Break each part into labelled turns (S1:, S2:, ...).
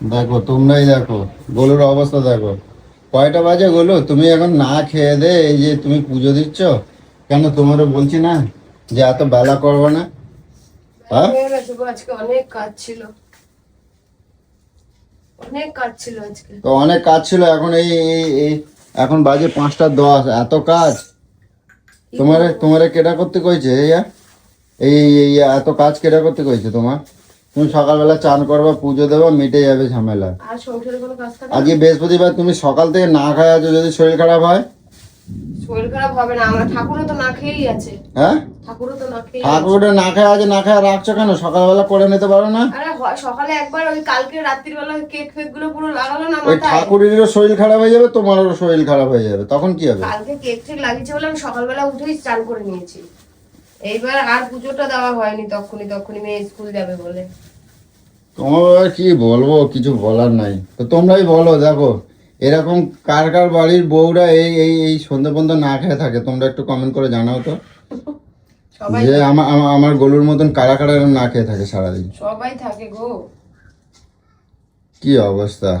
S1: দেখো তোমরাই দেখো গোলুর অবস্থা দেখো। কয়টা বাজে গোলু তুমি এখন না খেয়ে দে এই যে তুমি পুজো দিচ্ছ। কেন তোমারও বলছি না যে এত বেলা করব না? হ্যাঁ?
S2: অনেক কাজ ছিল। অনেক কাজ ছিল আজকে।
S1: তো অনেক কাজ ছিল এখন এই এখন বাজে পাঁচটা দশ এত কাজ। তোমারে তোমারে কেটা করতে কইছে এই এই এত কাজ কেটা করতে কইছে তোমার? তুমি সকালবেলা চান করবা পুজো দেবা মিটে যাবে ঝামেলা। আজকে বৃহস্পতিবার তুমি সকাল থেকে না খায় আছো যদি শরীর খারাপ হয়?
S2: শরীর খারাপ হবে না আমার ঠাকুরও তো না খেয়েই আছে।
S1: হ্যাঁ?
S2: ঠাকুরও তো না খেয়ে
S1: ঠাকুরটা না খায় আছে না খায় রাখছো কেন? সকালবেলা করে নিতে পারো না?
S2: আরে সকালে একবার ওই কালকে রাত্রির বেলা কেক ফেকগুলো পুরো লাগালো না
S1: ওই ঠাকুরেরও শরীর খারাপ হয়ে যাবে তোমারও শরীর খারাপ হয়ে যাবে তখন কি হবে?
S2: কালকে কেক ঠেক লাগিয়েছে বলে আমি সকালবেলা উঠেই চান করে নিয়েছি। এইবার আর পুজোটা দেওয়া হয়নি তখনই তখনই মেয়ে স্কুল যাবে বলে।
S1: তোমার কি বলব কিছু বলার নাই। তো তোমরাই বলো দেখো এরকম কার কার বাড়ির বউরা এই এই এই সন্ধ্যে পর্যন্ত না খেয়ে থাকে তোমরা একটু কমেন্ট করে জানাও তো।
S2: সবাই
S1: যে আমার আমার- আমার গরুর মতন কারা কারা এরকম না খেয়ে থাকে সারাদিন।
S2: সবাই থাকে গো।
S1: কি অবস্থা?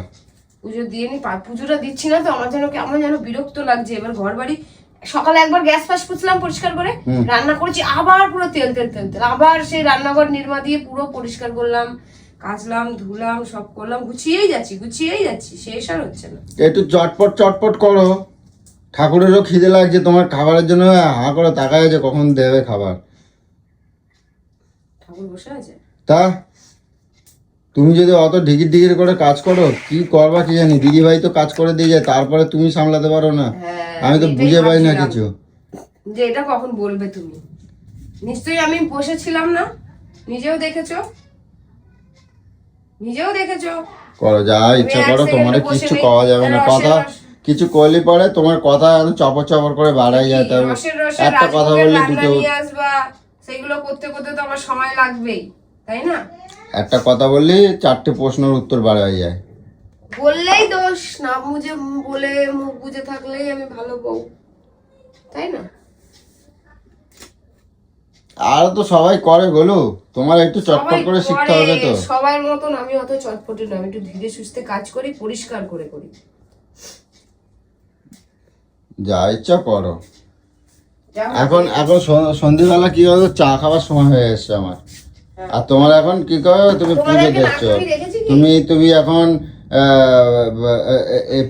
S2: পুজো দিয়ে নি পুজোটা দিচ্ছি না তো আমার যেন কেমন যেন বিরক্ত লাগছে। এবার ঘর বাড়ি সকালে একবার গ্যাস ফাস পুছলাম পরিষ্কার করে রান্না করেছি আবার পুরো তেল তেল তেল তেল আবার সেই রান্নাঘর নির্মা দিয়ে পুরো পরিষ্কার করলাম কাচলাম ধুলাম সব করলাম গুছিয়েই যাচ্ছি গুছিয়েই যাচ্ছি শেষ আর হচ্ছে না।
S1: একটু চটপট চটপট করো। ঠাকুরেরও খিদে লাগছে তোমার খাবারের জন্য হা করে তাকায় আছে কখন দেবে খাবার।
S2: ঠাকুর বসে আছে?
S1: তা? তুমি যদি অত ঢিকির ঢিকির করে কাজ করো কি করবা কি জানি? দিদি ভাই তো কাজ করে দিয়ে যায় তারপরে তুমি সামলাতে পারো না।
S2: হ্যাঁ,
S1: আমি তো বুঝে পাই না কিছু।
S2: যে এটা কখন বলবে তুমি? নিশ্চয়ই আমি বসেছিলাম না? নিজেও দেখেছ? নিজেও দেখেছ?
S1: করো যা ইচ্ছা করো তোমার
S2: নেই।
S1: পাওয়া যাবে না। কথা কিছু করলে পরে তোমার কথা চপর চপর করে বাড়াই যায়
S2: রসের
S1: একটা কথা বললে দুটো
S2: সেগুলো করতে করতে তো আমার সময় লাগবেই। তাই না?
S1: একটা কথা বললে চারটে প্রশ্নের উত্তর বার হয়ে যায়।
S2: বললেই দোষ না বুঝে বলে মুখ বুঝে থাকলেই আমি ভালো বউ। তাই না?
S1: আর তো সবাই করে গলু তোমার একটু চটপট করে শিখতে হবে তো।
S2: সবার মতন আমি অত চটপটে না আমি একটু ধীরে সুস্থে কাজ করি পরিষ্কার করে করি।
S1: যা ইচ্ছা করো। এখন এখন সন- সন্ধ্যেবেলা কি হবে? চা খাওয়ার সময় হয়ে এসছে আমার। আর তোমার এখন কি করো তুমি পুজো দেখছ? তুমি তুমি এখন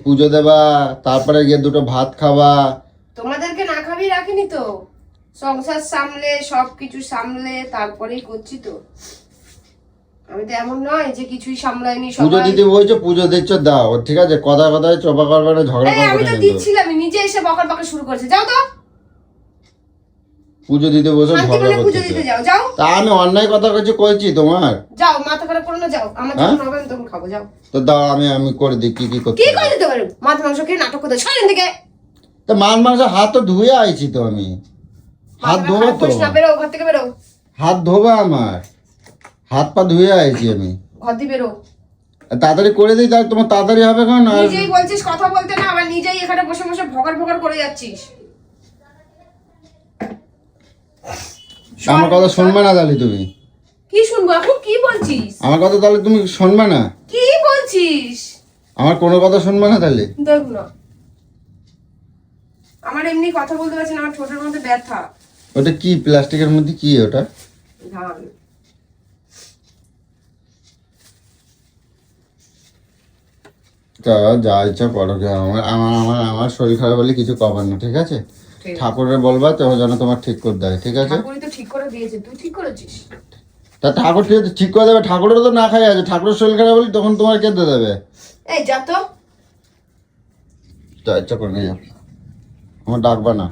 S1: পুজো দেবা তারপরে গিয়ে দুটো ভাত খাবা।
S2: তোমাদেরকে না খাবি রাখিনি তো। সংসার সামলে সবকিছু সামলে তারপরেই করছি তো। আমি তো এমন নয় যে কিছুই সামলাইনি
S1: পুজো দিতে বলছো পুজো দিচ্ছ দাও। ঠিক আছে কথা কথায় চোপা করবে না ঝগড়া
S2: এই, আমি তো দিচ্ছিলাম নিজে এসে বকার বকা শুরু করেছে। যাও তো।
S1: পুজো দিতে বসে ঝগড়া
S2: করে পুজো দিতে
S1: করতেছে
S2: যাও যাও।
S1: তা আমি অন্যায় কথা কিছু কইছি তোমার?
S2: যাও মাথা খারাপ করো না যাও। আমার
S1: হ্যাঁ?
S2: যখন হবে তখন খাব যাও।
S1: তো দাও আমি আমি করে দিই কি কি করতে
S2: কি। করে দিতে পারো? মাথা মাংস খেয়ে নাটক করতে সরেন দিকে।
S1: তা মান মাংস হাত তো ধুয়ে আইছি তো আমি। হাত ধোবো তো।
S2: বেরো ঘর থেকে বেরো।
S1: হাত ধোবা আমার। হাত পা ধুয়ে আইছি আমি।
S2: ঘর দিয়ে বেরো।
S1: তাড়াতাড়ি করে দিই তাহলে তোমার তাড়াতাড়ি হবে কেন?
S2: নিজেই বলছিস কথা বলতে না আবার নিজেই এখানে বসে বসে ভগার ভগার করে যাচ্ছিস।
S1: আমার কথা শুনবে না তাহলে তুমি।
S2: কি শুনব? এখন কি বলছিস?
S1: আমার কথা তাহলে তুমি শুনবে না?
S2: কি বলছিস?
S1: আমার কোনো কথা শুনবে না তাহলে?
S2: দেখ না। আমার এমনি কথা বলতে পারছি না আমার ঠোঁটের মধ্যে ব্যথা।
S1: ওটা কি প্লাস্টিকের মধ্যে কি ওটা?
S2: ধান।
S1: যা ইচ্ছা করো আমার আমার আমার আমার শরীর খারাপ হলে কিছু কবার না ঠিক আছে?
S2: ঠিক
S1: ঠাকুরের বলবা তো যেন তোমার ঠিক করে দেয় ঠিক আছে?
S2: ঠাকুরই তো ঠিক করে দিয়েছে তুই ঠিক করেছিস?
S1: তা ঠাকুর ঠিক ঠিক করে দেবে ঠাকুরের তো না খাই আছে ঠাকুরের শরীর খারাপ বলি তখন তোমার কেঁদে দেবে।
S2: এই যা তো।
S1: যা ইচ্ছা করে নিয়ে যাও আমার ডাকবা না।